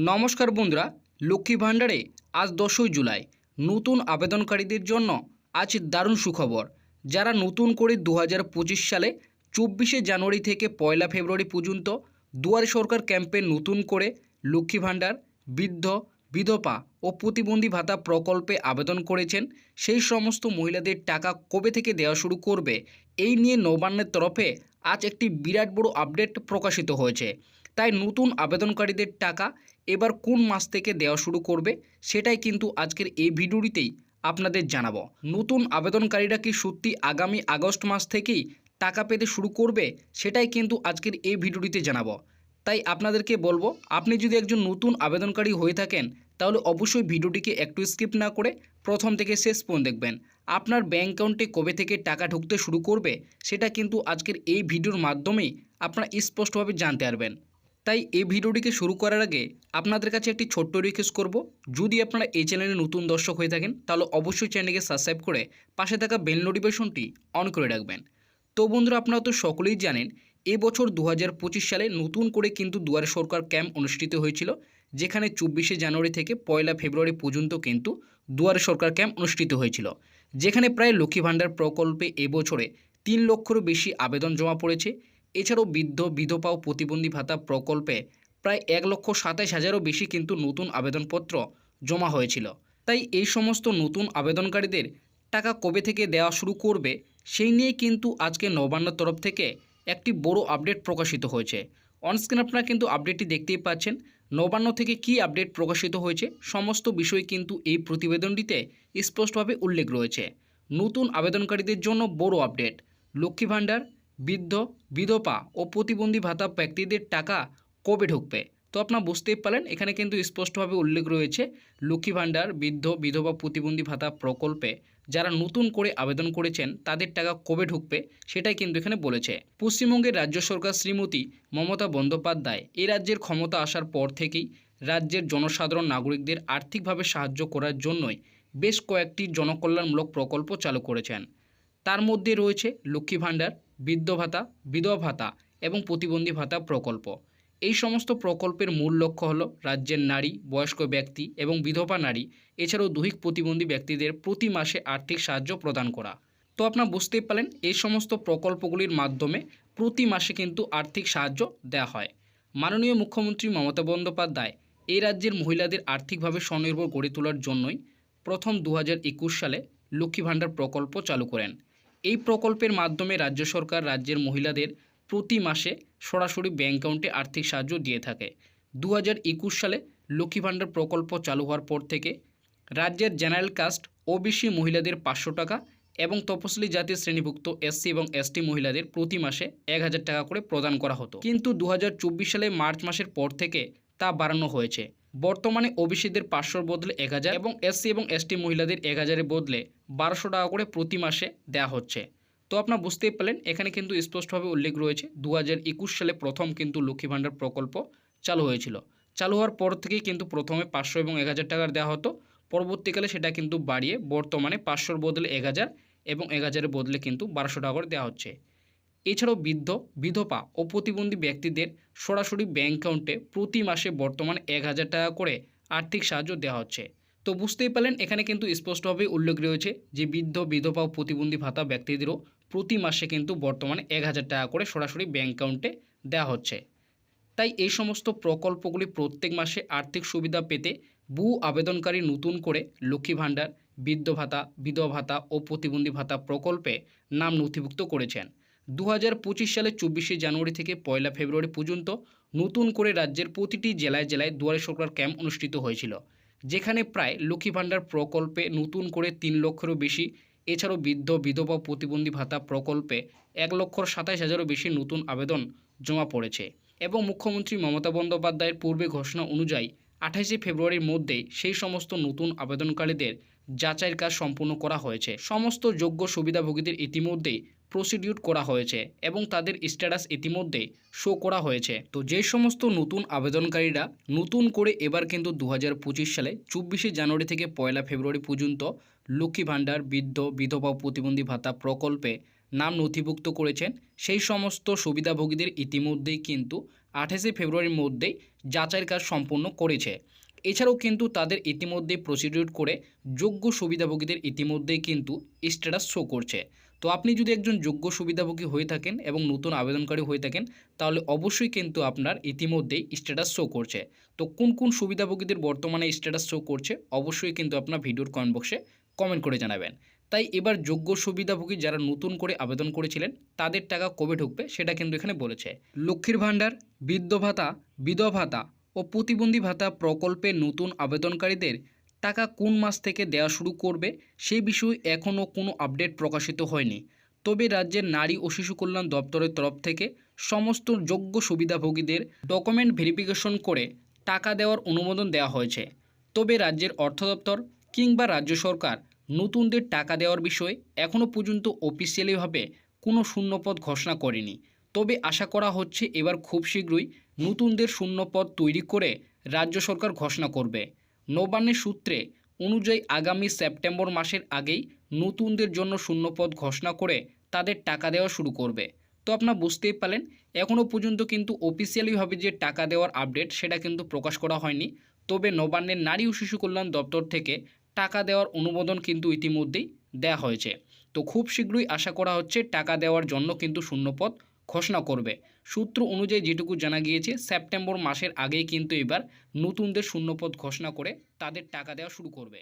নমস্কার বন্ধুরা, লক্ষ্মী ভাণ্ডারে আজ দশই জুলাই। নতুন আবেদনকারীদের জন্য আজ দারুণ সুখবর। যারা নতুন করে দু হাজার পঁচিশ সালে চব্বিশে জানুয়ারি থেকে পয়লা ফেব্রুয়ারি পর্যন্ত দুয়ারে সরকার ক্যাম্পে নতুন করে লক্ষ্মী ভাণ্ডার, বৃদ্ধ, বিধবা ও প্রতিবন্ধী ভাতা প্রকল্পে আবেদন করেছেন, সেই সমস্ত মহিলাদের টাকা কবে থেকে দেওয়া শুরু করবে, এই নিয়ে নবান্নের তরফে আজ একটি বিরাট বড় আপডেট প্রকাশিত হয়েছে। তাই নতুন আবেদনকারীদের টাকা এবার কোন মাস থেকে দেওয়া শুরু করবে সেটাই কিন্তু আজকের এই ভিডিওটিতেই আপনাদের জানাব। নতুন আবেদনকারীরা কি সত্যি আগামী আগস্ট মাস থেকেই টাকা পেতে শুরু করবে সেটাই কিন্তু আজকের এই ভিডিওটিতে জানাব। তাই আপনাদেরকে বলব, আপনি যদি একজন নতুন আবেদনকারী হয়ে থাকেন, তাহলে অবশ্যই ভিডিওটিকে একটু স্কিপ না করে প্রথম থেকে শেষ পর্যন্ত দেখবেন। আপনার ব্যাঙ্ক অ্যাকাউন্টে কবে থেকে টাকা ঢুকতে শুরু করবে, সেটা কিন্তু আজকের এই ভিডিওর মাধ্যমেই আপনারা স্পষ্টভাবে জানতে পারবেন। তাই এই ভিডিওটিকে শুরু করার আগে আপনাদের কাছে একটি ছোট্ট রিকোয়েস্ট করব। যদি আপনারা এই চ্যানেলে নতুন দর্শক হয়ে থাকেন, তাহলে অবশ্যই চ্যানেলকে সাবস্ক্রাইব করে পাশে থাকা বেল নোটিফিকেশনটি অন করে রাখবেন। তো বন্ধুরা, আপনারা তো সকলেই জানেন, এবছর দু হাজার পঁচিশ সালে নতুন করে কিন্তু দুয়ারে সরকার ক্যাম্প অনুষ্ঠিত হয়েছিল, যেখানে চব্বিশে জানুয়ারি থেকে পয়লা ফেব্রুয়ারি পর্যন্ত কিন্তু দুয়ারে সরকার ক্যাম্প অনুষ্ঠিত হয়েছিল, যেখানে প্রায় লক্ষ্মী ভাণ্ডার প্রকল্পে এবছরে তিন লক্ষেরও বেশি আবেদন জমা পড়েছে। এছাড়াও বৃদ্ধ, বিধবা ও প্রতিবন্ধী ভাতা প্রকল্পে প্রায় এক লক্ষ সাতাশ হাজারও বেশি কিন্তু নতুন আবেদনপত্র জমা হয়েছিল। তাই এই সমস্ত নতুন আবেদনকারীদের টাকা কবে থেকে দেওয়া শুরু করবে, সেই নিয়ে কিন্তু আজকে নবান্নর তরফ থেকে একটি বড় আপডেট প্রকাশিত হয়েছে। অনস্ক্রিন আপনারা কিন্তু আপডেটটি দেখতেই পাচ্ছেন। নবান্ন থেকে কি আপডেট প্রকাশিত হয়েছে, সমস্ত বিষয় কিন্তু এই প্রতিবেদনটিতে স্পষ্টভাবে উল্লেখ রয়েছে। নতুন আবেদনকারীদের জন্য বড় আপডেট, লক্ষ্মী ভাণ্ডার বৃদ্ধ, বিধবা ও প্রতিবন্ধী ভাতা ব্যক্তিদের টাকা কবে ঢুকবে? তো আপনারা বুঝতেই পারলেন, এখানে কিন্তু স্পষ্টভাবে উল্লেখ রয়েছে, লক্ষ্মী ভাণ্ডার, বৃদ্ধ, বিধবা, প্রতিবন্ধী ভাতা প্রকল্পে যারা নতুন করে আবেদন করেছেন, তাদের টাকা কবে ঢুকবে সেটাই কিন্তু এখানে বলেছে। পশ্চিমবঙ্গের রাজ্য সরকার শ্রীমতী মমতা বন্দ্যোপাধ্যায় এ রাজ্যের ক্ষমতা আসার পর থেকেই রাজ্যের জনসাধারণ নাগরিকদের আর্থিকভাবে সাহায্য করার জন্যই বেশ কয়েকটি জনকল্যাণমূলক প্রকল্প চালু করেছেন। তার মধ্যে রয়েছে লক্ষ্মী ভাণ্ডার বৃদ্ধ ভাতা, বিধবা ভাতা এবং প্রতিবন্ধী ভাতা প্রকল্প। এই সমস্ত প্রকল্পের মূল লক্ষ্য হল রাজ্যের নারী, বয়স্ক ব্যক্তি এবং বিধবা নারী, এছাড়াও দৈহিক প্রতিবন্ধী ব্যক্তিদের প্রতি মাসে আর্থিক সাহায্য প্রদান করা। তো আপনারা বুঝতেই পারলেন, এই সমস্ত প্রকল্পগুলির মাধ্যমে প্রতি মাসে কিন্তু আর্থিক সাহায্য দেওয়া হয়। মাননীয় মুখ্যমন্ত্রী মমতা বন্দ্যোপাধ্যায় এই রাজ্যের মহিলাদের আর্থিকভাবে স্বনির্ভর গড়ে তোলার জন্যই প্রথম দু হাজার একুশ সালে লক্ষ্মী ভাণ্ডার প্রকল্প চালু করেন। এই প্রকল্পের মাধ্যমে রাজ্য সরকার রাজ্যের মহিলাদের প্রতি মাসে সরাসরি ব্যাঙ্ক অ্যাকাউন্টে আর্থিক সাহায্য দিয়ে থাকে। দু হাজার একুশ সালে লক্ষ্মী ভাণ্ডার প্রকল্প চালু হওয়ার পর থেকে রাজ্যের জেনারেল কাস্ট ওবিসি মহিলাদের পাঁচশো টাকা এবং তপশিলি জাতির শ্রেণীভুক্ত এসসি এবং এসটি মহিলাদের প্রতি মাসে এক হাজার টাকা করে প্রদান করা হতো। কিন্তু দু হাজার চব্বিশ সালে মার্চ মাসের পর থেকে তা বাড়ানো হয়েছে। বর্তমানে ওবিসিদের পাঁচশোর বদলে এক হাজার এবং এসসি এবং এসটি মহিলাদের এক হাজারের বদলে বারোশো টাকা করে প্রতি মাসে দেওয়া হচ্ছে। তো আপনারা বুঝতেই পারলেন, এখানে কিন্তু স্পষ্টভাবে উল্লেখ রয়েছে, দু হাজার একুশ সালে প্রথম কিন্তু লক্ষ্মী ভাণ্ডার প্রকল্প চালু হয়েছিল। চালু হওয়ার পর থেকেই কিন্তু প্রথমে পাঁচশো এবং এক হাজার টাকার দেওয়া হতো। পরবর্তীকালে সেটা কিন্তু বাড়িয়ে বর্তমানে পাঁচশোর বদলে এক হাজার এবং এক হাজারের বদলে কিন্তু বারোশো টাকা করে দেওয়া হচ্ছে। এছাড়াও বৃদ্ধ, বিধবা ও প্রতিবন্ধী ব্যক্তিদের সরাসরি ব্যাঙ্ক অ্যাকাউন্টে প্রতি মাসে বর্তমানে এক হাজার টাকা করে আর্থিক সাহায্য দেওয়া হচ্ছে। তো বুঝতেই পারলেন, এখানে কিন্তু স্পষ্টভাবে উল্লেখ রয়েছে যে বৃদ্ধ, বিধবা ও প্রতিবন্ধী ভাতা ব্যক্তিদেরও প্রতি মাসে কিন্তু বর্তমানে এক হাজার টাকা করে সরাসরি ব্যাঙ্ক অ্যাকাউন্টে দেওয়া হচ্ছে। তাই এই সমস্ত প্রকল্পগুলি প্রত্যেক মাসে আর্থিক সুবিধা পেতে বহু আবেদনকারী নতুন করে লক্ষ্মী ভাণ্ডার, বৃদ্ধ ভাতা, বিধবা ভাতা ও প্রতিবন্ধী ভাতা প্রকল্পে নাম নথিভুক্ত করেছেন। দু হাজার পঁচিশ সালে চব্বিশে জানুয়ারি থেকে পয়লা ফেব্রুয়ারি পর্যন্ত নতুন করে রাজ্যের প্রতিটি জেলায় জেলায় দুয়ারে সরকার ক্যাম্প অনুষ্ঠিত হয়েছিল, যেখানে প্রায় লক্ষ্মী ভাণ্ডার প্রকল্পে নতুন করে তিন লক্ষেরও বেশি, এছাড়াও বৃদ্ধ, বিধবা প্রতিবন্ধী ভাতা প্রকল্পে এক লক্ষ সাতাশ হাজারও বেশি নতুন আবেদন জমা পড়েছে এবং মুখ্যমন্ত্রী মমতা বন্দ্যোপাধ্যায়ের পূর্বে ঘোষণা অনুযায়ী আঠাশে ফেব্রুয়ারির মধ্যেই সেই সমস্ত নতুন আবেদনকারীদের যাচাইয়ের কাজ সম্পূর্ণ করা হয়েছে। সমস্ত যোগ্য সুবিধাভোগীদের ইতিমধ্যেই প্রসিডিউট করা হয়েছে এবং তাদের স্ট্যাটাস ইতিমধ্যেই শো করা হয়েছে। তো যে সমস্ত নতুন আবেদনকারীরা নতুন করে এবার কিন্তু দু হাজার পঁচিশ সালে চব্বিশে জানুয়ারি থেকে পয়লা ফেব্রুয়ারি পর্যন্ত লক্ষ্মী ভাণ্ডার, বৃদ্ধ, বিধবা, প্রতিবন্ধী ভাতা প্রকল্পে নাম নথিভুক্ত করেছেন, সেই সমস্ত সুবিধাভোগীদের ইতিমধ্যেই কিন্তু আঠাশে ফেব্রুয়ারির মধ্যেই যাচাইয়ের কাজ সম্পূর্ণ করেছে। এছাড়াও কিন্তু তাদের ইতিমধ্যে প্রসিডিউট করে যোগ্য সুবিধাভোগীদের ইতিমধ্যেই কিন্তু স্ট্যাটাস শো করছে। তো আপনি যদি একজন যোগ্য সুবিধাভোগী হয়ে থাকেন এবং নতুন আবেদনকারী হয়ে থাকেন, তাহলে অবশ্যই কিন্তু আপনার ইতিমধ্যেই স্ট্যাটাস শো করছে। তো কোন কোন সুবিধাভোগীদের বর্তমানে স্ট্যাটাস শো করছে, অবশ্যই কিন্তু আপনার ভিডিওর কমেন্ট বক্সে কমেন্ট করে জানাবেন। তাই এবার যোগ্য সুবিধাভোগী যারা নতুন করে আবেদন করেছিলেন, তাদের টাকা কবে ঢুকবে সেটা কিন্তু এখানে বলেছে। লক্ষ্মীর ভাণ্ডার, বৃদ্ধ ভাতা, বিধবা ভাতা ও প্রতিবন্ধী ভাতা প্রকল্পে নতুন আবেদনকারীদের টাকা কোন মাস থেকে দেওয়া শুরু করবে সেই বিষয়ে এখনও কোনো আপডেট প্রকাশিত হয়নি। তবে রাজ্যের নারী ও শিশু কল্যাণ দপ্তরের তরফ থেকে সমস্ত যোগ্য সুবিধাভোগীদের ডকুমেন্ট ভেরিফিকেশন করে টাকা দেওয়ার অনুমোদন দেওয়া হয়েছে। তবে রাজ্যের অর্থ দপ্তর কিংবা রাজ্য সরকার নতুনদের টাকা দেওয়ার বিষয়ে এখনও পর্যন্ত অফিসিয়ালিভাবে কোনো শূন্যপদ ঘোষণা করেনি। তবে আশা করা হচ্ছে এবার খুব শীঘ্রই নতুনদের শূন্যপদ তৈরি করে রাজ্য সরকার ঘোষণা করবে। নবান্নের সূত্রে অনুযায়ী আগামী সেপ্টেম্বর মাসের আগেই নতুনদের জন্য শূন্যপদ ঘোষণা করে তাদের টাকা দেওয়া শুরু করবে। তো আপনারা বুঝতেই পারলেন এখনও পর্যন্ত কিন্তু অফিসিয়ালিভাবে যে টাকা দেওয়ার আপডেট সেটা কিন্তু প্রকাশ করা হয়নি। তবে নবান্নের নারী ও শিশু কল্যাণ দপ্তর থেকে টাকা দেওয়ার অনুমোদন কিন্তু ইতিমধ্যেই দেওয়া হয়েছে। তো খুব শীঘ্রই আশা করা হচ্ছে টাকা দেওয়ার জন্য কিন্তু শূন্যপদ ঘোষণা করবে। সূত্র অনুযায়ী যেটুকু জানা গিয়েছে, সেপ্টেম্বর মাসের আগেই কিন্তু এবার নতুনদের শূন্যপদ ঘোষণা করে তাদের টাকা দেওয়া শুরু করবে।